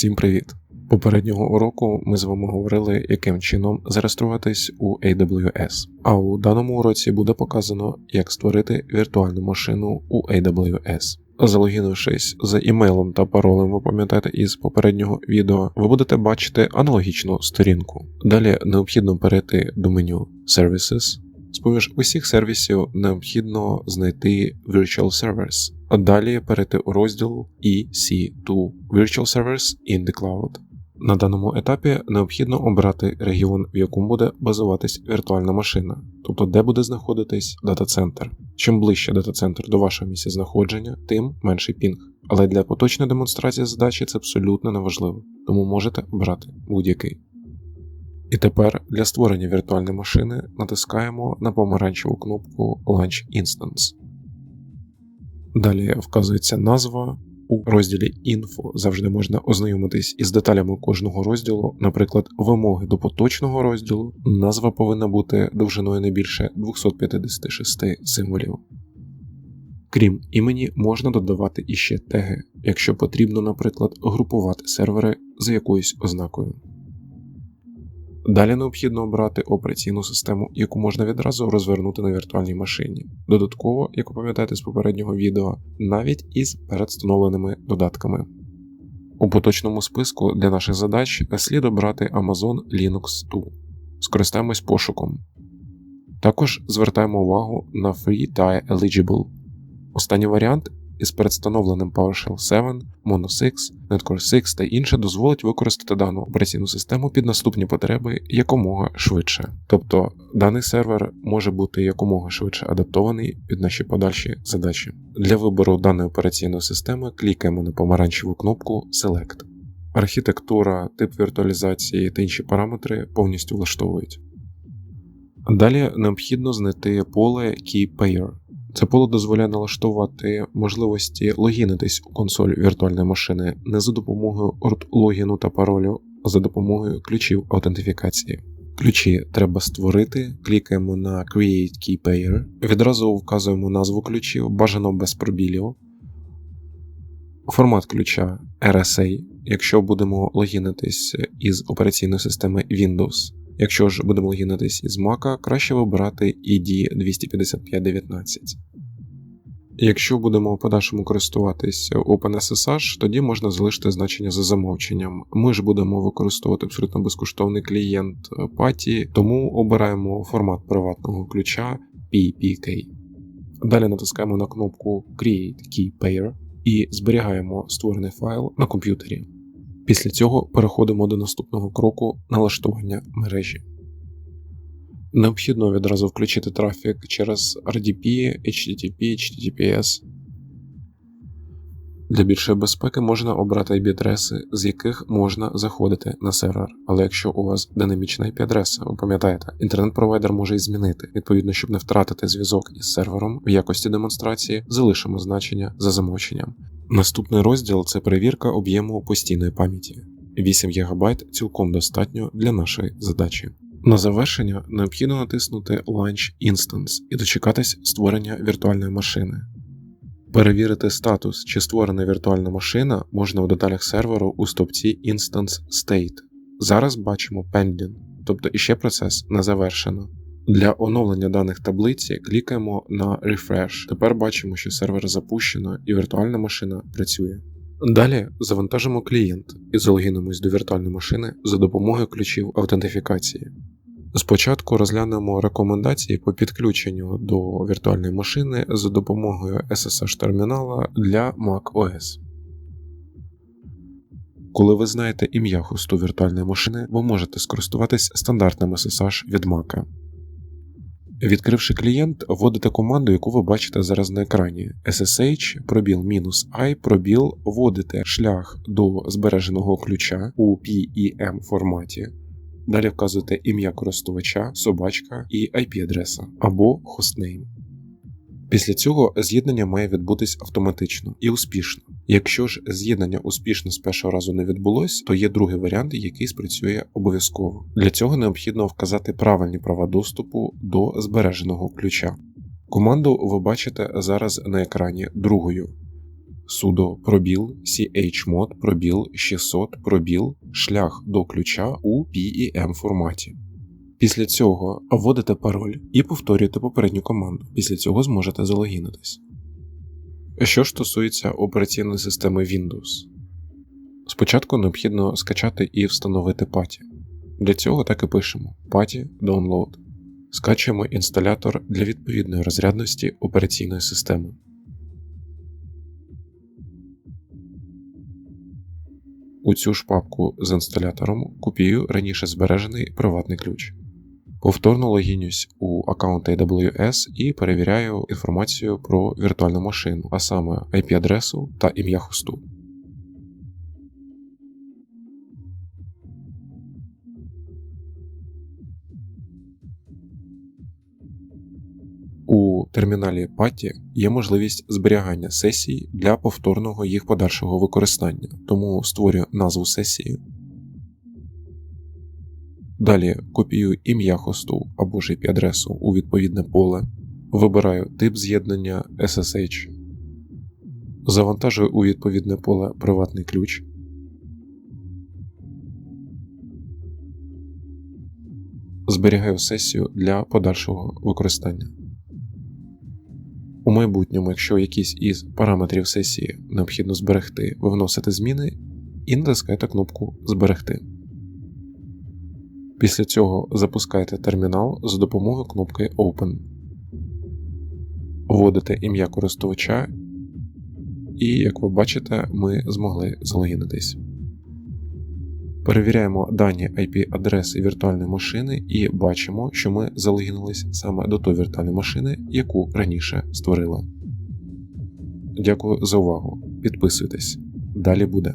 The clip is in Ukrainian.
Всім привіт! Попереднього уроку ми з вами говорили, яким чином зареєструватись у AWS. А у даному уроці буде показано, як створити віртуальну машину у AWS. Залогінившись за імейлом та паролем, ви пам'ятаєте із попереднього відео, ви будете бачити аналогічну сторінку. Далі необхідно перейти до меню Services. З-поміж усіх сервісів необхідно знайти Virtual Servers, далі перейти у розділ EC2 Virtual Servers in the Cloud. На даному етапі необхідно обрати регіон, в якому буде базуватись віртуальна машина, тобто де буде знаходитись дата-центр. Чим ближче дата-центр до вашого місця знаходження, тим менший пінг. Але для поточної демонстрації задачі це абсолютно неважливо, тому можете обрати будь-який. І тепер для створення віртуальної машини натискаємо на помаранчеву кнопку Launch Instance. Далі вказується назва. У розділі Інфо завжди можна ознайомитись із деталями кожного розділу, наприклад, вимоги до поточного розділу. Назва повинна бути довжиною не більше 256 символів. Крім імені, можна додавати іще теги, якщо потрібно, наприклад, групувати сервери за якоюсь ознакою. Далі необхідно обрати операційну систему, яку можна відразу розвернути на віртуальній машині. Додатково, як ви пам'ятаєте з попереднього відео, навіть із передстановленими додатками. У поточному списку для наших задач слід обрати Amazon Linux 2. Скористаємось пошуком. Також звертаємо увагу на Free Tie Eligible. Останній варіант із передстановленим PowerShell 7, Mono 6, Netcore 6 та інше дозволить використати дану операційну систему під наступні потреби якомога швидше. Тобто даний сервер може бути якомога швидше адаптований під наші подальші задачі. Для вибору даної операційної системи клікаємо на помаранчеву кнопку Select. Архітектура, тип віртуалізації та інші параметри повністю влаштовують. Далі необхідно знайти поле Key Pair. Це поле дозволяє налаштувати можливості логінитись у консоль віртуальної машини не за допомогою логіну та паролю, а за допомогою ключів аутентифікації. Ключі треба створити, клікаємо на Create Key Pair, відразу вказуємо назву ключів, бажано без пробілів, формат ключа RSA, якщо будемо логінитись із операційної системи Windows. Якщо ж будемо логінитись із Mac, краще вибирати ID 25519. Якщо будемо в подальшому користуватись OpenSSH, тоді можна залишити значення за замовченням. Ми ж будемо використовувати абсолютно безкоштовний клієнт PATI, тому обираємо формат приватного ключа PPK. Далі натискаємо на кнопку Create Key Pair і зберігаємо створений файл на комп'ютері. Після цього переходимо до наступного кроку налаштування мережі. Необхідно відразу включити трафік через RDP, HTTP, HTTPS. Для більшої безпеки можна обрати IP-адреси, з яких можна заходити на сервер. Але якщо у вас динамічна IP-адреса, ви пам'ятаєте, інтернет-провайдер може і змінити. Відповідно, щоб не втратити зв'язок із сервером, в якості демонстрації залишимо значення за замовченням. Наступний розділ це перевірка об'єму постійної пам'яті. 8 ГБ цілком достатньо для нашої задачі. На завершення необхідно натиснути Launch Instance і дочекатись створення віртуальної машини. Перевірити статус, чи створена віртуальна машина можна у деталях серверу у стопці Instance State. Зараз бачимо Pending, тобто іще процес не завершено. Для оновлення даних таблиці клікаємо на Refresh. Тепер бачимо, що сервер запущено і віртуальна машина працює. Далі завантажимо клієнт і залогінимось до віртуальної машини за допомогою ключів аутентифікації. Спочатку розглянемо рекомендації по підключенню до віртуальної машини за допомогою SSH термінала для macOS. Коли ви знаєте ім'я хосту віртуальної машини, ви можете скористуватись стандартним SSH від Mac. Відкривши клієнт, вводите команду, яку ви бачите зараз на екрані: SSH, пробіл мінус I, пробіл, вводите шлях до збереженого ключа у PEM форматі. Далі вказуєте ім'я користувача, собачка і IP-адреса або хостнейм. Після цього з'єднання має відбутись автоматично і успішно. Якщо ж з'єднання успішно з першого разу не відбулось, то є другий варіант, який спрацює обов'язково. Для цього необхідно вказати правильні права доступу до збереженого ключа. Команду ви бачите зараз на екрані другою. sudo пробіл chmod пробіл 600 пробіл шлях до ключа у PEM форматі. Після цього вводите пароль і повторюєте попередню команду. Після цього зможете залогінитись. Що стосується операційної системи Windows, спочатку необхідно скачати і встановити паті. Для цього так і пишемо Patty Download. Скачуємо інсталятор для відповідної розрядності операційної системи. У цю ж папку з інсталятором копію раніше збережений приватний ключ. Повторно логінюсь у аккаунт AWS і перевіряю інформацію про віртуальну машину, а саме IP-адресу та ім'я хосту. У терміналі Патті є можливість зберігання сесій для повторного їх подальшого використання, тому створюю назву сесії. Далі копіюю ім'я хосту або ж IP-адресу у відповідне поле, вибираю тип з'єднання SSH, завантажую у відповідне поле приватний ключ. Зберігаю сесію для подальшого використання. У майбутньому, якщо якийсь із параметрів сесії необхідно зберегти, ви вносите зміни і натискаєте кнопку Зберегти. Після цього запускаєте термінал за допомогою кнопки Open, вводите ім'я користувача, і, як ви бачите, ми змогли залогінитись. Перевіряємо дані IP-адреси віртуальної машини і бачимо, що ми залогінились саме до тої віртуальної машини, яку раніше створили. Дякую за увагу. Підписуйтесь. Далі буде.